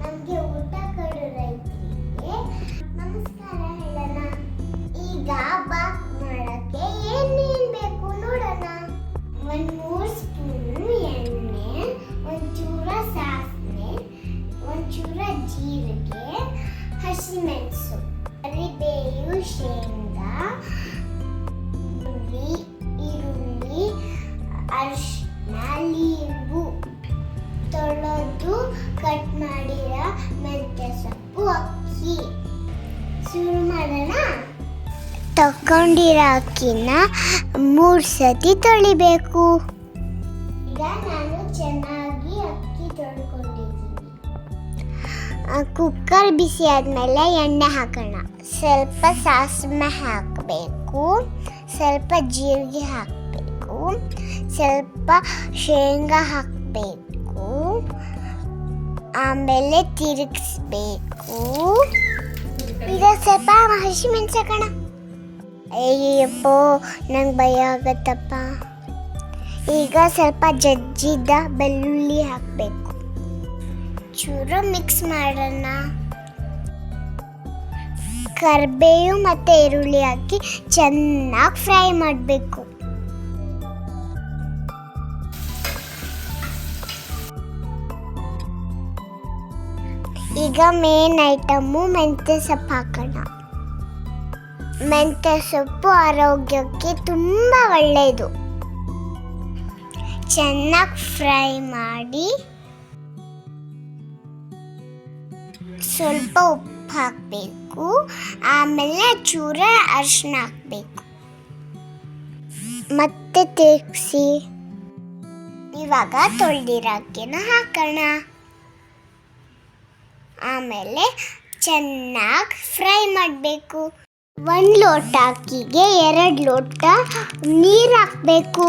ನಮಗೆ ಊಟ ಕೊಡು ರೈತರಿಗೆ ನಮಸ್ಕಾರ ಹೇಳೋಣ. ಈಗ ಬಾತ್ ಮಾಡಕ್ಕೆ ಏನೇನು ಬೇಕು ನೋಡೋಣ. ಒಂದ್ ಮೂರ್ ಸ್ಪೂನ್ ಎಣ್ಣೆ, ಒಂಚೂರ ಸಾಸಿವೆ, ಒಂಚೂರ ಜೀರಿಗೆ, ಹಸಿಮೆಣಸು, ಕರಿಬೇವು, ಶೇಂಗಾ ಈರುಳ್ಳಿ ಈರುಳ್ಳಿ ಕಟ್ ಮಾಡಿರೋ ಮೆಂತ್ಯ ಸೊಪ್ಪು ಅಕ್ಕಿ. ಶುರು ಮಾಡೋಣ? ತಕೊಂಡಿರೋ ಅಕ್ಕಿನ ಮೂರು ಸತಿ ತೊಳಿಬೇಕು. ಈಗ ನಾನು ಚೆನ್ನಾಗಿ ಅಕ್ಕಿ ತೊಳ್ಕೊಂಡಿದ್ದೀನಿ. ಕುಕ್ಕರ್ ಬಿಸಿ ಆದಮೇಲೆ ಎಣ್ಣೆ ಹಾಕೋಣ. ಸ್ವಲ್ಪ ಸಾಸಿವೆ ಹಾಕಬೇಕು. ಸ್ವಲ್ಪ ಜೀರಿಗೆ ಹಾಕಬೇಕು. ಸ್ವಲ್ಪ ಶೇಂಗಾ ಹಾಕಬೇಕು. ಆಮೇಲೆ ತಿರುಗಿಸ್ಬೇಕು. ಈಗ ಸ್ವಲ್ಪ ಹಸಿಮೆಣಸು ಹಾಕೋಣ ಅಯ್ಯಪ್ಪೋ ನಂಗೆ ಭಯ ಆಗತ್ತಪ್ಪ. ಈಗ ಸ್ವಲ್ಪ ಜಜ್ಜಿದ ಬೆಳ್ಳುಳ್ಳಿ ಹಾಕಬೇಕು. ಚೂರು ಮಿಕ್ಸ್ ಮಾಡೋಣ. ಕರ್ಬೇವು ಮತ್ತು ಈರುಳ್ಳಿ ಹಾಕಿ ಚೆನ್ನಾಗಿ ಫ್ರೈ ಮಾಡಬೇಕು. ಈಗ ಮೇನ್ ಐಟಮ್ಮು ಮೆಂತ್ಯ ಸೊಪ್ಪು ಹಾಕೋಣ. ಮೆಂತ್ಯ ಸೊಪ್ಪು ಆರೋಗ್ಯಕ್ಕೆ ತುಂಬ ಒಳ್ಳೆಯದು ಚೆನ್ನಾಗಿ ಫ್ರೈ ಮಾಡಿ ಸ್ವಲ್ಪ ಉಪ್ಪು ಹಾಕಬೇಕು. ಆಮೇಲೆ ಚೂರ ಅರಿಶಿನ ಹಾಕಬೇಕು. ಮತ್ತೆ ತಿರುಗಿಸಿ ಇವಾಗ ತೊಳೆದಿರೋ ಹಾಕೋಣ. ಆಮೇಲೆ ಚೆನ್ನಾಗಿ ಫ್ರೈ ಮಾಡಬೇಕು. ಒಂದು ಲೋಟ ಅಕ್ಕಿಗೆ ಎರಡು ಲೋಟ ನೀರು ಹಾಕಬೇಕು.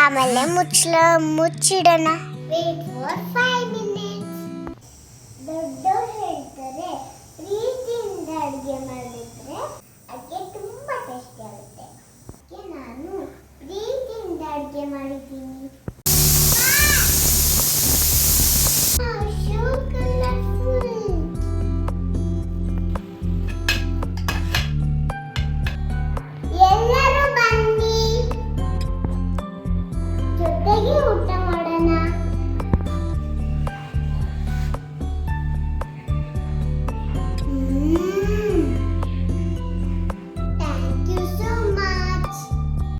ಆಮೇಲೆ ಮುಚ್ಚಲ ಮುಚ್ಚಿಡೋಣ. ವೇಟ್ ಫಾರ್ ಫೈವ್ ಮಿನಿಟ್ಸ್ ದೊಡ್ಡವ್ರು ಹೇಳ್ತಾರೆ, ಪ್ರೀತಿಯಿಂದ ಅಡುಗೆ ಮಾಡಿದ್ರೆ ಅಡುಗೆ ತುಂಬ ಟೇಸ್ಟಿ ಆಗುತ್ತೆ. ನಾನು ಪ್ರೀತಿಯಿಂದ ಅಡುಗೆ ಮಾಡಿದ್ದೀನಿ.